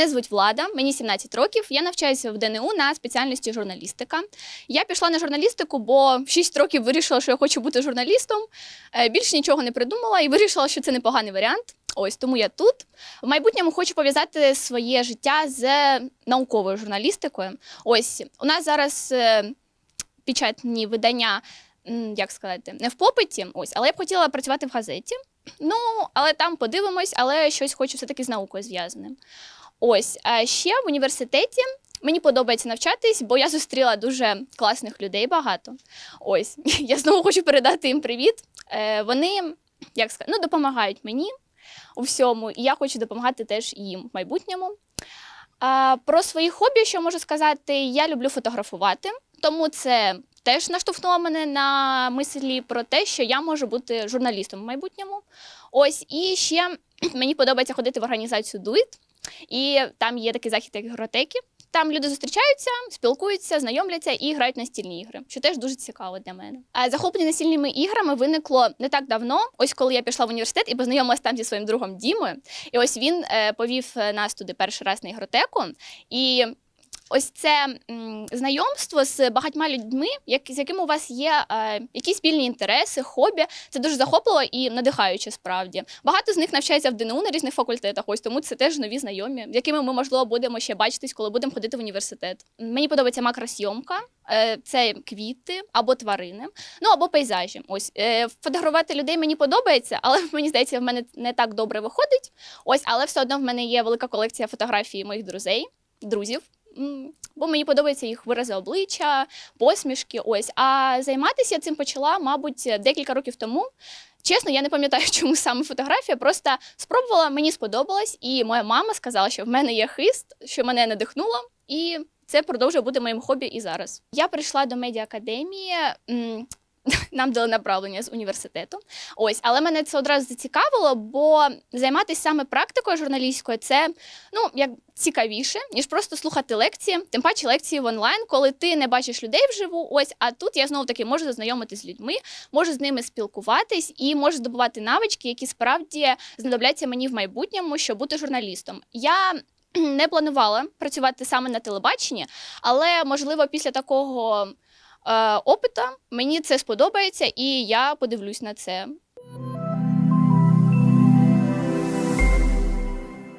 Мене звуть Влада, мені 17 років. Я навчаюся в ДНУ на спеціальності журналістика. Я пішла на журналістику, бо 6 років вирішила, що я хочу бути журналістом. Е, Більше нічого не придумала і вирішила, що це непоганий варіант. Ось тому я тут. В майбутньому хочу пов'язати своє життя з науковою журналістикою. Ось у нас зараз е, печатні видання, як сказати, не в попиті, ось, але я б хотіла працювати в газеті. Ну, але там подивимось, але щось хочу все-таки з наукою зв'язаним. Ось, а ще в університеті мені подобається навчатись, бо я зустріла дуже класних людей багато. Ось, я знову хочу передати їм привіт. Е, вони, як сказати, ну, допомагають мені у всьому, і я хочу допомагати теж їм в майбутньому. Про свої хобі, що можу сказати, я люблю фотографувати, тому це теж наштовхнуло мене на мислі про те, що я можу бути журналістом в майбутньому. Ось і ще мені подобається ходити в організацію It, і там є такий захід, як гротеки. Там люди зустрічаються, спілкуються, знайомляться і грають настільні ігри, що теж дуже цікаво для мене. А захоплення настільними іграми виникло не так давно. Ось коли я пішла в університет і познайомилася там зі своїм другом Дімою. І ось він е, повів нас туди перший раз на ігротеку. І ось це знайомство з багатьма людьми, як, з якими у вас є е, якісь спільні інтереси, хобі. Це дуже захопливо і надихаюче справді. Багато з них навчаються в ДНУ на різних факультетах. Ось тому це теж нові знайомі, з якими ми можливо будемо ще бачитись, коли будемо ходити в університет. Мені подобається макросйомка. е, Це квіти або тварини, ну або пейзажі. Ось е, фотографувати людей мені подобається, але мені здається, в мене не так добре виходить. Ось, але все одно в мене є велика колекція фотографій моїх друзей, друзів. Бо мені подобаються їх вирази обличчя, посмішки. Ось. А займатися цим почала, мабуть, декілька років тому. Чесно, я не пам'ятаю, чому саме фотографія. Просто спробувала, мені сподобалось, і моя мама сказала, що в мене є хист, що мене надихнуло, і це продовжує бути моїм хобі і зараз. Я прийшла до медіаакадемії. м, Нам дали направлення з університету. Ось, але мене це одразу зацікавило, бо займатися саме практикою журналістською це ну як цікавіше, ніж просто слухати лекції, тим паче лекції в онлайн, коли ти не бачиш людей вживу. Ось, а тут я знову таки можу знайомитися з людьми, можу з ними спілкуватись і можу здобувати навички, які справді знадобляться мені в майбутньому, щоб бути журналістом. Я не планувала працювати саме на телебаченні, але можливо після такого. Е, Опита мені це сподобається, і я подивлюсь на це.